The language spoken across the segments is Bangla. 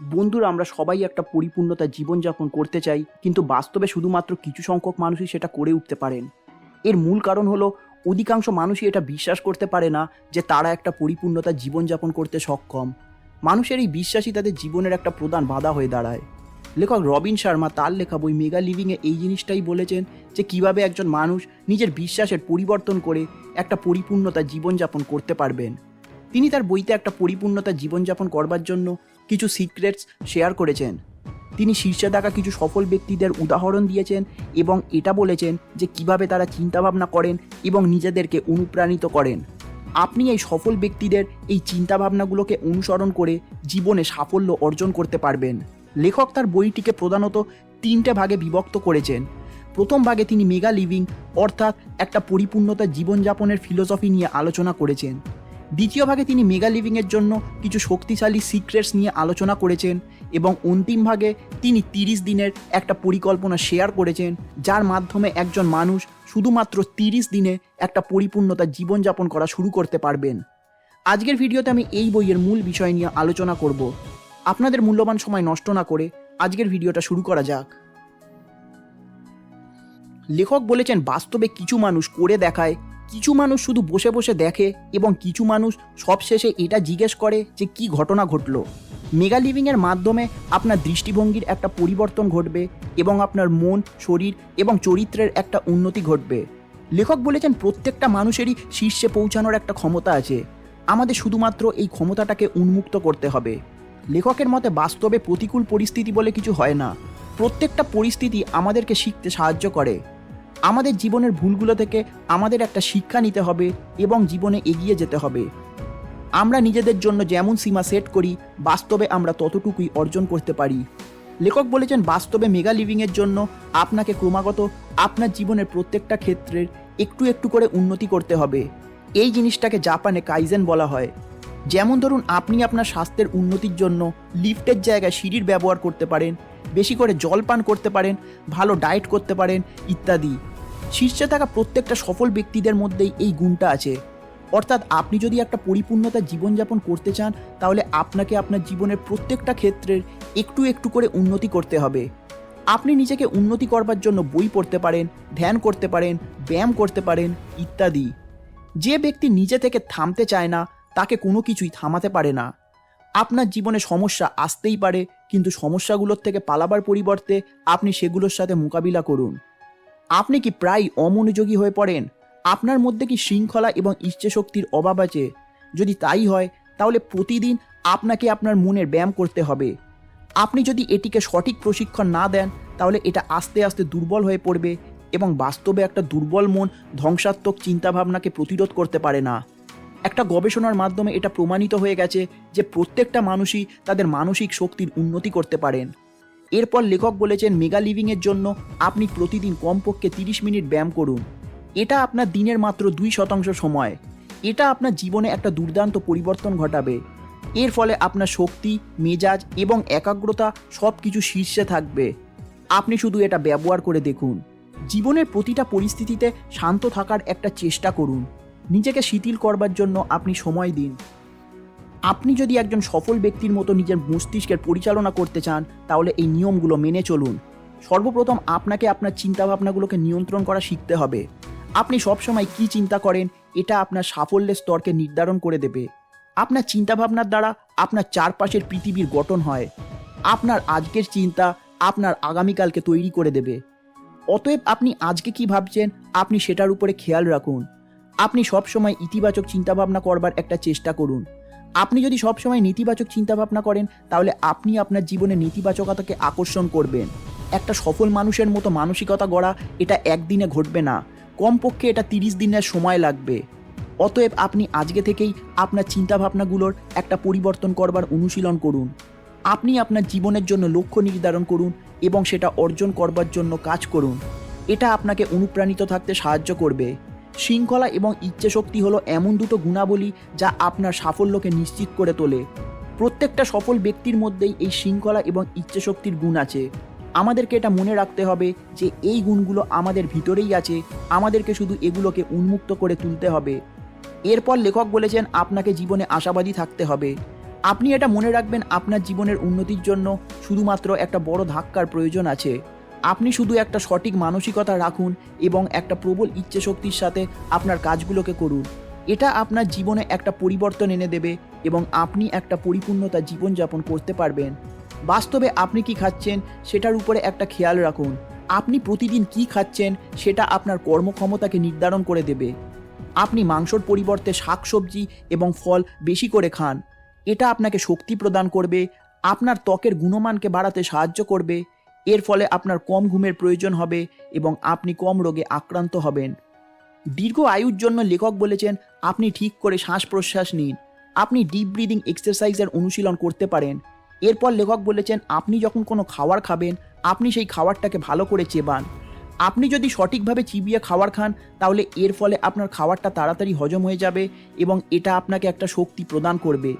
বন্ধুরা, আমরা সবাই একটা পরিপূর্ণতা জীবনযাপন করতে চাই, কিন্তু বাস্তবে শুধুমাত্র কিছু সংখ্যক মানুষই সেটা করে উঠতে পারেন। এর মূল কারণ হলো, অধিকাংশ মানুষই এটা বিশ্বাস করতে পারে না যে তারা একটা পরিপূর্ণতা জীবনযাপন করতে সক্ষম। মানুষের এই বিশ্বাসই তাদের জীবনের একটা প্রধান বাধা হয়ে দাঁড়ায়। লেখক রবিন শর্মা তার লেখা বই মেগা লিভিংয়ে এই জিনিসটাই বলেছেন যে কীভাবে একজন মানুষ নিজের বিশ্বাসের পরিবর্তন করে একটা পরিপূর্ণতা জীবনযাপন করতে পারবেন। তিনি তার বইতে একটা পরিপূর্ণতা জীবনযাপন করবার জন্য কিছু সিক্রেটস শেয়ার করেছেন। তিনি শীর্ষে থাকা কিছু সফল ব্যক্তিদের উদাহরণ দিয়েছেন এবং এটা বলেছেন যে কীভাবে তারা চিন্তাভাবনা করেন এবং নিজেদেরকে অনুপ্রাণিত করেন। আপনি এই সফল ব্যক্তিদের এই চিন্তাভাবনাগুলোকে অনুসরণ করে জীবনে সাফল্য অর্জন করতে পারবেন। লেখক তার বইটিকে প্রধানত তিনটে ভাগে বিভক্ত করেছেন। প্রথম ভাগে তিনি মেগা লিভিং অর্থাৎ একটা পরিপূর্ণতা জীবনযাপনের ফিলোসফি নিয়ে আলোচনা করেছেন। দ্বিতীয় ভাগে তিনি মেগা লিভিংয়ের জন্য কিছু শক্তিশালী সিক্রেটস নিয়ে আলোচনা করেছেন এবং অন্তিম ভাগে তিনি তিরিশ দিনের একটা পরিকল্পনা শেয়ার করেছেন, যার মাধ্যমে একজন মানুষ শুধুমাত্র তিরিশ দিনে একটা পরিপূর্ণতা জীবনযাপন করা শুরু করতে পারবেন। আজকের ভিডিওতে আমি এই বইয়ের মূল বিষয় নিয়ে আলোচনা করব। আপনাদের মূল্যবান সময় নষ্ট না করে আজকের ভিডিওটা শুরু করা যাক। লেখক বলেছেন, বাস্তবে কিছু মানুষ করে দেখায় কিছু মানুষ শুধু বসে বসে দেখে এবং কিছু মানুষ সবশেষে এটা জিজ্ঞেস করে যে কি ঘটনা ঘটলো। মেগা লিভিংয়ের মাধ্যমে আপনার দৃষ্টিভঙ্গির একটা পরিবর্তন ঘটবে এবং আপনার মন, শরীর এবং চরিত্রের একটা উন্নতি ঘটবে। লেখক বলেছেন প্রত্যেকটা মানুষেরই শীর্ষে পৌঁছানোর একটা ক্ষমতা আছে। আমাদের শুধুমাত্র এই ক্ষমতাটাকে উন্মুক্ত করতে হবে। লেখকের মতে বাস্তবে প্রতিকূল পরিস্থিতি বলে কিছু হয় না। প্রত্যেকটা পরিস্থিতি আমাদেরকে শিখতে সাহায্য করে। আমাদের জীবনের ভুলগুলো থেকে আমাদের একটা শিক্ষা নিতে হবে এবং জীবনে এগিয়ে যেতে হবে। আমরা নিজেদের জন্য যেমন সীমা সেট করি, বাস্তবে আমরা ততটুকুই অর্জন করতে পারি। লেখক বলেছেন, বাস্তবে মেগা লিভিংয়ের জন্য আপনাকে ক্রমাগত আপনার জীবনের প্রত্যেকটা ক্ষেত্রের একটু একটু করে উন্নতি করতে হবে। এই জিনিসটাকে জাপানে কাইজেন বলা হয়। যেমন ধরুন, আপনি আপনার স্বাস্থ্যের উন্নতির জন্য লিফটের জায়গায় সিঁড়ির ব্যবহার করতে পারেন, বেশি করে জল পান করতে পারেন, ভালো ডায়েট করতে পারেন ইত্যাদি। শীর্ষে থাকা প্রত্যেকটা সফল ব্যক্তিদের মধ্যেই এই গুণটা আছে। অর্থাৎ আপনি যদি একটা পরিপূর্ণতা জীবনযাপন করতে চান, তাহলে আপনাকে আপনার জীবনের প্রত্যেকটা ক্ষেত্রের একটু একটু করে উন্নতি করতে হবে। আপনি নিজেকে উন্নতি করবার জন্য বই পড়তে পারেন, ধ্যান করতে পারেন, ব্যায়াম করতে পারেন ইত্যাদি। যে ব্যক্তি নিজে থেকে থামতে চায় না, তাকে কোনো কিছুই থামাতে পারে না। আপনার জীবনে সমস্যা আসতেই পারে, কিন্তু সমস্যাগুলোর থেকে পালাবার পরিবর্তে আপনি সেগুলোর সাথে মোকাবিলা করুন। আপনি কি প্রায় অমনোযোগী হয়ে পড়েন? আপনার মধ্যে কি শৃঙ্খলা এবং ইচ্ছেশক্তির অভাব আছে? যদি তাই হয়, তাহলে প্রতিদিন আপনাকে আপনার মনের ব্যায়াম করতে হবে। আপনি যদি এটিকে সঠিক প্রশিক্ষণ না দেন, তাহলে এটা আস্তে আস্তে দুর্বল হয়ে পড়বে এবং বাস্তবে একটা দুর্বল মন ধ্বংসাত্মক চিন্তাভাবনাকে প্রতিরোধ করতে পারে না। একটা গবেষণার মাধ্যমে এটা প্রমাণিত হয়ে গেছে যে প্রত্যেকটা মানুষই তাদের মানসিক শক্তির উন্নতি করতে পারেন। এরপর লেখক বলেছেন, মেগা লিভিংয়ের জন্য আপনি প্রতিদিন কমপক্ষে তিরিশ মিনিট ব্যায়াম করুন। এটা আপনার দিনের মাত্র দুই শতাংশ সময়। এটা আপনার জীবনে একটা দুর্দান্ত পরিবর্তন ঘটাবে। এর ফলে আপনার শক্তি, মেজাজ এবং একাগ্রতা সব কিছু শীর্ষে থাকবে। আপনি শুধু এটা ব্যবহার করে দেখুন। জীবনের প্রতিটা পরিস্থিতিতে শান্ত থাকার একটা চেষ্টা করুন। নিজেকে শিথিল করবার জন্য আপনি সময় দিন। আপনি যদি একজন সফল ব্যক্তির মতো নিজের মস্তিষ্কের পরিচালনা করতে চান, তাহলে এই নিয়মগুলো মেনে চলুন। সর্বপ্রথম আপনাকে আপনার চিন্তাভাবনাগুলোকে নিয়ন্ত্রণ করা শিখতে হবে। আপনি সবসময় কি চিন্তা করেন, এটা আপনার সাফল্যের স্তরকে নির্ধারণ করে দেবে। আপনার চিন্তাভাবনার দ্বারা আপনার চারপাশের পৃথিবীর গঠন হয়। আপনার আজকের চিন্তা আপনার আগামীকালকে তৈরি করে দেবে। অতএব আপনি আজকে কি ভাবছেন, আপনি সেটার উপরে খেয়াল রাখুন। আপনি সবসময় ইতিবাচক চিন্তাভাবনা করবার একটা চেষ্টা করুন। আপনি যদি সবসময় নেতিবাচক চিন্তাভাবনা করেন, তাহলে আপনি আপনার জীবনে নেতিবাচকতাকে আকর্ষণ করবেন। একটা সফল মানুষের মতো মানসিকতা গড়া এটা একদিনে ঘটবে না। কমপক্ষে এটা তিরিশ দিনের সময় লাগবে। অতএব আপনি আজকে থেকেই আপনার চিন্তাভাবনাগুলোর একটা পরিবর্তন করবার অনুশীলন করুন। আপনি আপনার জীবনের জন্য লক্ষ্য নির্ধারণ করুন এবং সেটা অর্জন করবার জন্য কাজ করুন। এটা আপনাকে অনুপ্রাণিত থাকতে সাহায্য করবে। শৃঙ্খলা এবং ইচ্ছেশক্তি হলো এমন দুটো গুণাবলী যা আপনার সাফল্যকে নিশ্চিত করে তোলে। প্রত্যেকটা সফল ব্যক্তির মধ্যেই এই শৃঙ্খলা এবং ইচ্ছেশক্তির গুণ আছে। আমাদেরকে এটা মনে রাখতে হবে যে এই গুণগুলো আমাদের ভিতরেই আছে, আমাদেরকে শুধু এগুলোকে উন্মুক্ত করে তুলতে হবে। এরপর লেখক বলেছেন, আপনাকে জীবনে আশাবাদী থাকতে হবে। আপনি এটা মনে রাখবেন, আপনার জীবনের উন্নতির জন্য শুধুমাত্র একটা বড় ধাক্কার প্রয়োজন আছে। আপনি শুধু একটা সঠিক মানসিকতা রাখুন এবং একটা প্রবল ইচ্ছে শক্তির সাথে আপনার কাজগুলোকে করুন। এটা আপনার জীবনে একটা পরিবর্তন এনে দেবে এবং আপনি একটা পরিপূর্ণতা জীবনযাপন করতে পারবেন। বাস্তবে আপনি কি খাচ্ছেন সেটার উপরে একটা খেয়াল রাখুন। আপনি প্রতিদিন কি খাচ্ছেন সেটা আপনার কর্মক্ষমতাকে নির্ধারণ করে দেবে। আপনি মাংসর পরিবর্তে শাকসবজি এবং ফল বেশি করে খান। এটা আপনাকে শক্তি প্রদান করবে, আপনার ত্বকের গুণমানকে বাড়াতে সাহায্য করবে এর ফলে আপনার কম ঘুমের প্রয়োজন হবে এবং আপনি কম রোগে আক্রান্ত হবেন। দীর্ঘ আয়ুর জন্য লেখক বলেছেন, আপনি ঠিক করে শ্বাস প্রশ্বাস নিন। আপনি ডিপ ব্রিদিং এক্সারসাইজের অনুশীলন করতে পারেন। এরপর লেখক বলেছেন, আপনি যখন কোনো খাবার খাবেন, আপনি সেই খাবারটাকে ভালো করে চেবান। আপনি যদি সঠিকভাবে চিবিয়ে খাবার খান, তাহলে এর ফলে আপনার খাবারটা তাড়াতাড়ি হজম হয়ে যাবে এবং এটা আপনাকে একটা শক্তি প্রদান করবে।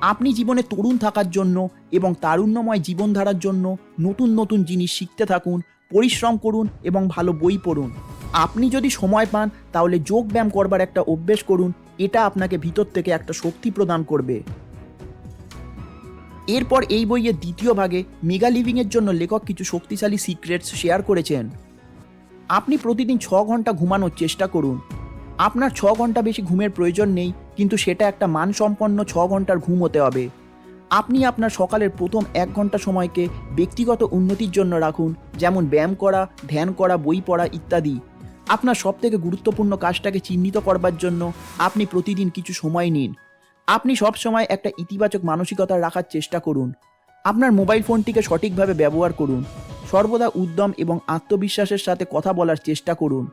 আপনি জীবনে তরুণ থাকার জন্য এবং তারুণ্যময় জীবনধারার জন্য নতুন নতুন জিনিস শিখতে থাকুন, পরিশ্রম করুন এবং ভালো বই পড়ুন। আপনি যদি সময় পান, তাহলে যোগ ব্যায়াম করবার একটা অভ্যেস করুন, এটা আপনাকে ভিতর থেকে একটা শক্তি প্রদান করবে। এরপর এই বইয়ের দ্বিতীয় ভাগে মেগা লিভিংয়ের জন্য লেখক কিছু শক্তিশালী সিক্রেটস শেয়ার করেছেন। আপনি প্রতিদিন ছ ঘণ্টা ঘুমানোর চেষ্টা করুন। আপনার ছ ঘণ্টা বেশি ঘুমের প্রয়োজন নেই কিন্তু সেটা একটা মানসম্পন্ন ছ ঘণ্টার ঘুম হতে হবে। আপনি আপনার সকালের প্রথম এক ঘণ্টা সময়কে ব্যক্তিগত উন্নতির জন্য রাখুন, যেমন ব্যায়াম করা, ধ্যান করা, বই পড়া ইত্যাদি। আপনার সবথেকে গুরুত্বপূর্ণ কাজটাকে চিহ্নিত করবার জন্য আপনি প্রতিদিন কিছু সময় নিন। আপনি সব সময় একটা ইতিবাচক মানসিকতা রাখার চেষ্টা করুন। আপনার মোবাইল ফোনটিকে সঠিকভাবে ব্যবহার করুন। সর্বদা উদ্যম এবং আত্মবিশ্বাসের সাথে কথা বলার চেষ্টা করুন।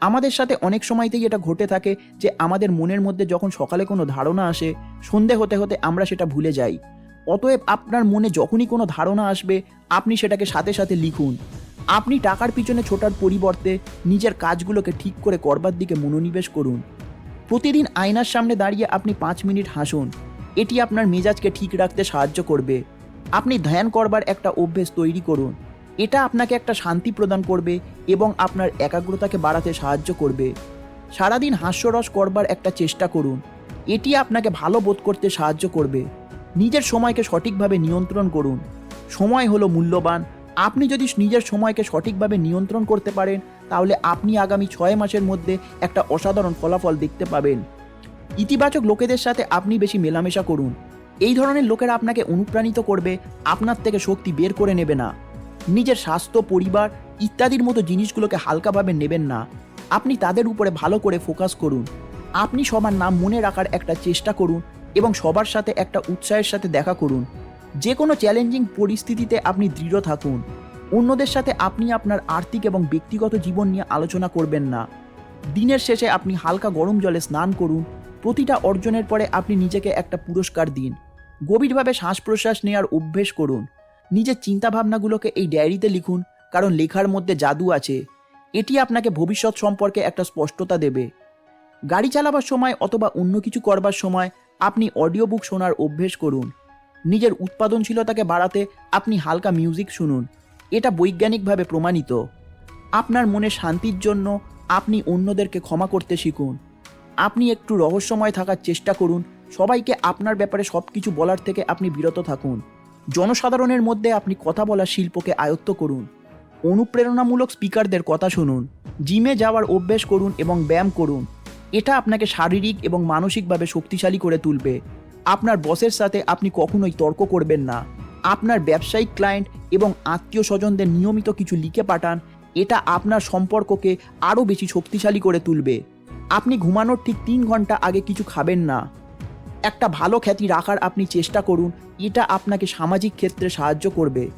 আমাদের সাথে অনেক সময়তেই এটা ঘটে থাকে যে আমাদের মনের মধ্যে যখন সকালে কোনো ধারণা আসে, সন্ধে হতে হতে আমরা সেটা ভুলে যাই। অতএব আপনার মনে যখনই কোনো ধারণা আসবে, আপনি সেটাকে সাথে সাথে লিখুন। আপনি টাকার পিছনে ছোটার পরিবর্তে নিজের কাজগুলোকে ঠিক করে করবার দিকে মনোনিবেশ করুন। প্রতিদিন আয়নার সামনে দাঁড়িয়ে আপনি পাঁচ মিনিট হাসুন। এটি আপনার মেজাজকে ঠিক রাখতে সাহায্য করবে। আপনি ধ্যান করবার একটা অভ্যেস তৈরি করুন। এটা আপনাকে একটা শান্তি প্রদান করবে এবং আপনার একাগ্রতাকে বাড়াতে সাহায্য করবে। সারাদিন হাস্যরস করবার একটা চেষ্টা করুন। এটি আপনাকে ভালো বোধ করতে সাহায্য করবে। নিজের সময়কে সঠিকভাবে নিয়ন্ত্রণ করুন। সময় হলো মূল্যবান। আপনি যদি নিজের সময়কে সঠিকভাবে নিয়ন্ত্রণ করতে পারেন, তাহলে আপনি আগামী ছয় মাসের মধ্যে একটা অসাধারণ ফলাফল দেখতে পাবেন। ইতিবাচক লোকেদের সাথে আপনি বেশি মেলামেশা করুন। এই ধরনের লোকেরা আপনাকে অনুপ্রাণিত করবে, আপনার থেকে শক্তি বের করে নেবে না। নিজের স্বাস্থ্য, পরিবার ইত্যাদির মতো জিনিসগুলোকে হালকাভাবে নেবেন না। আপনি তাদের উপরে ভালো করে ফোকাস করুন। আপনি সবার নাম মনে রাখার একটা চেষ্টা করুন এবং সবার সাথে একটা উৎসাহের সাথে দেখা করুন। যে কোনো চ্যালেঞ্জিং পরিস্থিতিতে আপনি দৃঢ় থাকুন। অন্যদের সাথে আপনি আপনার আর্থিক এবং ব্যক্তিগত জীবন নিয়ে আলোচনা করবেন না। দিনের শেষে আপনি হালকা গরম জলে স্নান করুন। প্রতিটা অর্জনের পরে আপনি নিজেকে একটা পুরস্কার দিন। গভীরভাবে শ্বাস প্রশ্বাস নেওয়ার অভ্যেস করুন। নিজের চিন্তাভাবনাগুলোকে এই ডায়েরিতে লিখুন, কারণ লেখার মধ্যে জাদু আছে। এটি আপনাকে ভবিষ্যৎ সম্পর্কে একটা স্পষ্টতা দেবে। গাড়ি চালাবার সময় অথবা অন্য কিছু করবার সময় আপনি অডিও বুক শোনার অভ্যেস করুন। নিজের উৎপাদনশীলতাকে বাড়াতে আপনি হালকা মিউজিক শুনুন। এটা বৈজ্ঞানিকভাবে প্রমাণিত। আপনার মনে শান্তির জন্য আপনি অন্যদেরকে ক্ষমা করতে শিখুন। আপনি একটু রহস্যময় থাকার চেষ্টা করুন। সবাইকে আপনার ব্যাপারে সব কিছু বলার থেকে আপনি বিরত থাকুন। জনসাধারণের মধ্যে আপনি কথা বলার শিল্পকে আয়ত্ত করুন। অনুপ্রেরণামূলক স্পিকারদের কথা শুনুন। জিমে যাওয়ার অভ্যেস করুন এবং ব্যায়াম করুন। এটা আপনাকে শারীরিক এবং মানসিকভাবে শক্তিশালী করে তুলবে। আপনার বসের সাথে আপনি কখনোই তর্ক করবেন না। আপনার ব্যবসায়িক ক্লায়েন্ট এবং আত্মীয় স্বজনদের নিয়মিত কিছু লিখে পাঠান, এটা আপনার সম্পর্ককে আরও বেশি শক্তিশালী করে তুলবে। আপনি ঘুমানোর ঠিক তিন ঘণ্টা আগে কিছু খাবেন না। একটা ভালো খ্যাতি রাখার আপনি চেষ্টা করুন, এটা আপনাকে সামাজিক ক্ষেত্রে সাহায্য করবে।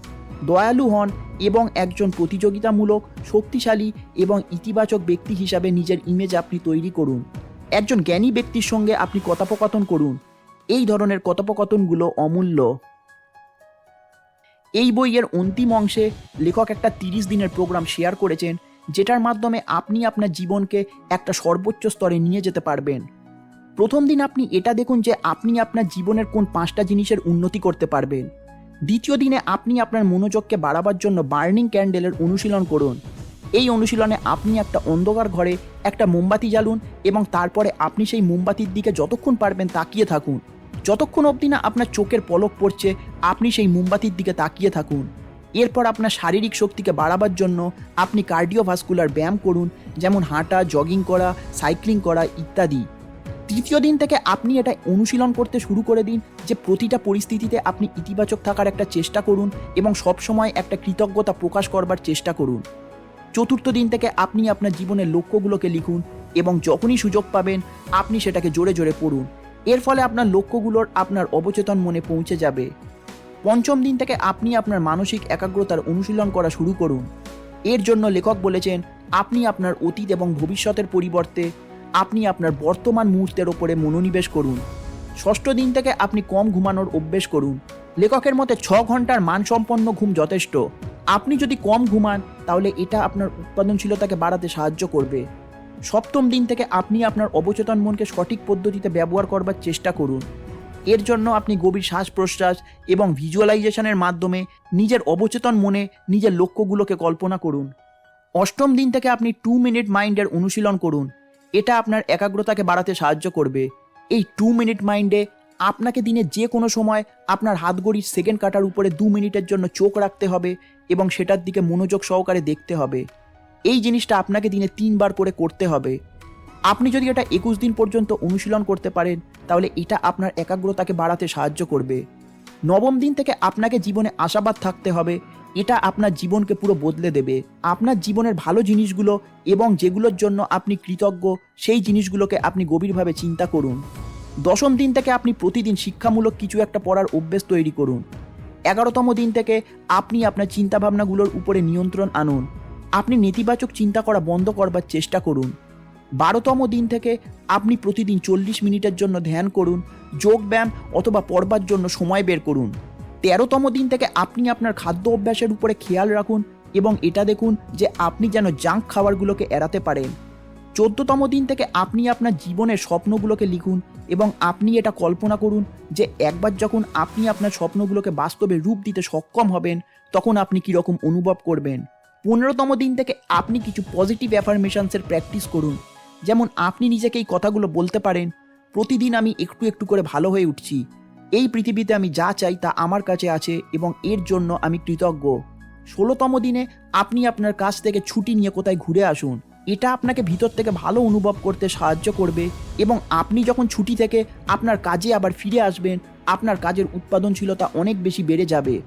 দয়ালু হন এবং একজন প্রতিযোগিতামূলক, শক্তিশালী এবং ইতিবাচক ব্যক্তি হিসাবে নিজের ইমেজ আপনি তৈরি করুন। একজন জ্ঞানী ব্যক্তির সঙ্গে আপনি কথোপকথন করুন। এই ধরনের কথোপকথনগুলো অমূল্য। এই বইয়ের অন্তিম অংশে লেখক একটা তিরিশ দিনের প্রোগ্রাম শেয়ার করেছেন, যেটার মাধ্যমে আপনি আপনার জীবনকে একটা সর্বোচ্চ স্তরে নিয়ে যেতে পারবেন। প্রথম দিন আপনি এটা দেখুন যে আপনি আপনার জীবনের কোন পাঁচটা জিনিসের উন্নতি করতে পারবেন। দ্বিতীয় দিনে আপনি আপনার মনোযোগকে বাড়াবার জন্য বার্নিং ক্যান্ডেলের অনুশীলন করুন। এই অনুশীলনে আপনি একটা অন্ধকার ঘরে একটা মোমবাতি জ্বালুন এবং তারপরে আপনি সেই মোমবাতির দিকে যতক্ষণ পারবেন তাকিয়ে থাকুন। যতক্ষণ অবধি না আপনার চোখের পলক পড়ছে, আপনি সেই মোমবাতির দিকে তাকিয়ে থাকুন। এরপর আপনার শারীরিক শক্তিকে বাড়াবার জন্য আপনি কার্ডিওভাস্কুলার ব্যায়াম করুন, যেমন হাঁটা, জগিং করা, সাইক্লিং করা ইত্যাদি। তৃতীয় দিন থেকে আপনি এটা অনুশীলন করতে শুরু করে দিন যে প্রতিটা পরিস্থিতিতে আপনি ইতিবাচক থাকার একটা চেষ্টা করুন এবং সবসময় একটা কৃতজ্ঞতা প্রকাশ করবার চেষ্টা করুন। চতুর্থ দিন থেকে আপনি আপনার জীবনের লক্ষ্যগুলোকে লিখুন এবং যখনই সুযোগ পাবেন, আপনি সেটাকে জোরে জোরে পড়ুন। এর ফলে আপনার লক্ষ্যগুলোর আপনার অবচেতন মনে পৌঁছে যাবে। পঞ্চম দিন থেকে আপনি আপনার মানসিক একাগ্রতার অনুশীলন করা শুরু করুন। এর জন্য লেখক বলেছেন, আপনি আপনার অতীত এবং ভবিষ্যতের পরিবর্তে আপনি আপনার বর্তমান মুহূর্তের ওপরে মনোনিবেশ করুন। ষষ্ঠ দিন থেকে আপনি কম ঘুমানোর অভ্যেস করুন। লেখকের মতে ছ ঘণ্টার মানসম্পন্ন ঘুম যথেষ্ট। আপনি যদি কম ঘুমান, তাহলে এটা আপনার উৎপাদনশীলতাকে বাড়াতে সাহায্য করবে। সপ্তম দিন থেকে আপনি আপনার অবচেতন মনকে সঠিক পদ্ধতিতে ব্যবহার করবার চেষ্টা করুন। এর জন্য আপনি গভীর শ্বাস প্রশ্বাস এবং ভিজুয়ালাইজেশনের মাধ্যমে নিজের অবচেতন মনে নিজের লক্ষ্যগুলোকে কল্পনা করুন। অষ্টম দিন থেকে আপনি টু মিনিট মাইন্ডের অনুশীলন করুন। এটা আপনার একাগ্রতাকে বাড়াতে সাহায্য করবে। এই টু মিনিট মাইন্ডে আপনাকে দিনে যে কোনো সময় আপনার হাতগড়ির সেকেন্ড কাটার উপরে দু মিনিটের জন্য চোখ রাখতে হবে এবং সেটার দিকে মনোযোগ সহকারে দেখতে হবে। এই জিনিসটা আপনাকে দিনে তিনবার করে করতে হবে। আপনি যদি এটা একুশ দিন পর্যন্ত অনুশীলন করতে পারেন, তাহলে এটা আপনার একাগ্রতাকে বাড়াতে সাহায্য করবে। নবম দিন থেকে আপনাকে জীবনে আশাবাদ থাকতে হবে এটা আপনার জীবনকে পুরো বদলে দেবে। আপনার জীবনের ভালো জিনিসগুলো এবং যেগুলোর জন্য আপনি কৃতজ্ঞ, সেই জিনিসগুলোকে আপনি গভীরভাবে চিন্তা করুন। দশম দিন থেকে আপনি প্রতিদিন শিক্ষামূলক কিছু একটা পড়ার অভ্যেস তৈরি করুন। এগারোতম দিন থেকে আপনি আপনার চিন্তাভাবনাগুলোর উপরে নিয়ন্ত্রণ আনুন। আপনি নেতিবাচক চিন্তা করা বন্ধ করবার চেষ্টা করুন। বারোতম দিন থেকে আপনি প্রতিদিন চল্লিশ মিনিটের জন্য ধ্যান করুন যোগ ব্যায়াম অথবা পড়বার জন্য সময় বের করুন। তেরোতম দিন থেকে আপনি আপনার খাদ্য অভ্যাসের উপরে খেয়াল রাখুন এবং এটা দেখুন যে আপনি যেন জাঙ্ক খাবারগুলোকে এড়াতে পারেন। চোদ্দতম দিন থেকে আপনি আপনার জীবনের স্বপ্নগুলোকে লিখুন এবং আপনি এটা কল্পনা করুন যে একবার যখন আপনি আপনার স্বপ্নগুলোকে বাস্তবে রূপ দিতে সক্ষম হবেন, তখন আপনি কীরকম অনুভব করবেন। পনেরোতম দিন থেকে আপনি কিছু পজিটিভ অ্যাফার্মেশনসের প্র্যাকটিস করুন। যেমন আপনি নিজেকে এই কথাগুলো বলতে পারেন, প্রতিদিন আমি একটু একটু করে ভালো হয়ে উঠছি। এই পৃথিবীতে আমি যা চাই তা আমার কাছে আছে এবং এর জন্য আমি কৃতজ্ঞ। ষোলোতম দিনে আপনি আপনার কাছ থেকে ছুটি নিয়ে কোথায় ঘুরে আসুন। এটা আপনাকে ভিতর থেকে ভালো অনুভব করতে সাহায্য করবে এবং আপনি যখন ছুটি থেকে আপনার কাজে আবার ফিরে আসবেন, আপনার কাজের উৎপাদনশীলতা অনেক বেশি বেড়ে যাবে।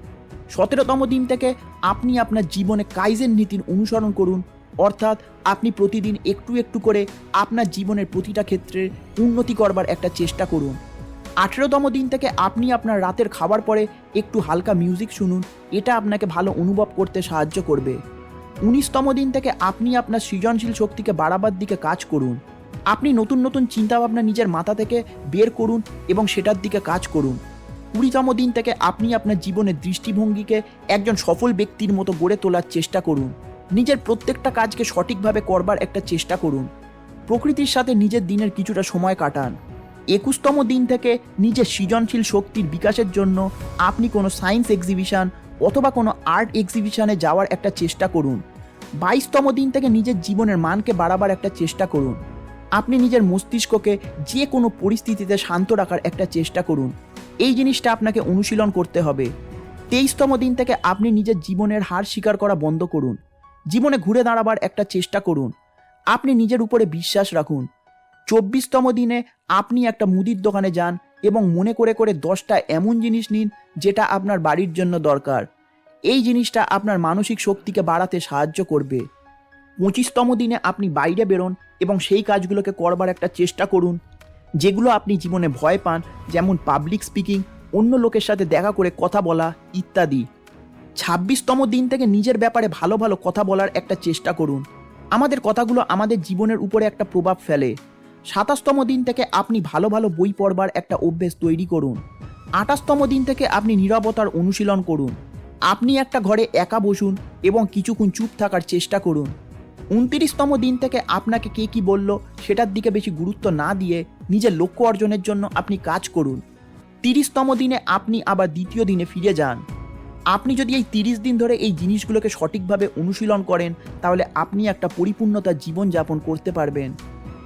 সতেরোতম দিন থেকে আপনি আপনার জীবনে কাইজেন নীতির অনুসরণ করুন। অর্থাৎ আপনি প্রতিদিন একটু একটু করে আপনার জীবনের প্রতিটা ক্ষেত্রে উন্নতি করবার একটা চেষ্টা করুন। আঠেরোতম দিন থেকে আপনি আপনার রাতের খাবার পরে একটু হালকা মিউজিক শুনুন, এটা আপনাকে ভালো অনুভব করতে সাহায্য করবে। উনিশতম দিন থেকে আপনি আপনার সৃজনশীল শক্তিকে বাড়াবার দিকে কাজ করুন। আপনি নতুন নতুন চিন্তাভাবনা নিজের মাথা থেকে বের করুন এবং সেটার দিকে কাজ করুন। কুড়িতম দিন থেকে আপনি আপনার জীবনের দৃষ্টিভঙ্গিকে একজন সফল ব্যক্তির মতো গড়ে তোলার চেষ্টা করুন। নিজের প্রত্যেকটা কাজকে সঠিকভাবে করবার একটা চেষ্টা করুন। প্রকৃতির সাথে নিজের দিনের কিছুটা সময় কাটান। একুশতম দিন থেকে নিজের সৃজনশীল শক্তির বিকাশের জন্য আপনি কোনো সায়েন্স এক্সিবিশন অথবা কোনো আর্ট এক্সিবিশনে যাওয়ার একটা চেষ্টা করুন। বাইশতম দিন থেকে নিজের জীবনের মানকে বাড়াবার একটা চেষ্টা করুন। আপনি নিজের মস্তিষ্ককে যে কোনো পরিস্থিতিতে শান্ত রাখার একটা চেষ্টা করুন। এই জিনিসটা আপনাকে অনুশীলন করতে হবে। তেইশতম দিন থেকে আপনি নিজের জীবনের হার স্বীকার করা বন্ধ করুন। জীবনে ঘুরে দাঁড়াবার একটা চেষ্টা করুন। আপনি নিজের উপরে বিশ্বাস রাখুন। চব্বিশতম দিনে আপনি একটা মুদির দোকানে যান এবং মনে করে করে দশটা এমন জিনিস নিন যেটা আপনার বাড়ির জন্য দরকার। এই জিনিসটা আপনার মানসিক শক্তিকে বাড়াতে সাহায্য করবে। পঁচিশতম দিনে আপনি বাইরে বেরোন এবং সেই কাজগুলোকে করবার একটা চেষ্টা করুন, যেগুলো আপনি জীবনে ভয় পান, যেমন পাবলিক স্পিকিং অন্য লোকের সাথে দেখা করে কথা বলা ইত্যাদি। ছাব্বিশতম দিন থেকে নিজের ব্যাপারে ভালো ভালো কথা বলার একটা চেষ্টা করুন। আমাদের কথাগুলো আমাদের জীবনের উপরে একটা প্রভাব ফেলে। সাতাশতম দিন থেকে আপনি ভালো ভালো বই পড়বার একটা অভ্যেস তৈরি করুন। আঠাশতম দিন থেকে আপনি নিরবতার অনুশীলন করুন। আপনি একটা ঘরে একা বসুন এবং কিছুক্ষণ চুপ থাকার চেষ্টা করুন। উনতিরিশতম দিন থেকে আপনাকে কে কি বলল সেটার দিকে বেশি গুরুত্ব না দিয়ে নিজের লক্ষ্য অর্জনের জন্য আপনি কাজ করুন। তিরিশতম দিনে আপনি আবার দ্বিতীয় দিনে ফিরে যান। আপনি যদি এই তিরিশ দিন ধরে এই জিনিসগুলোকে সঠিকভাবে অনুশীলন করেন, তাহলে আপনি একটা পরিপূর্ণতার জীবনযাপন করতে পারবেন।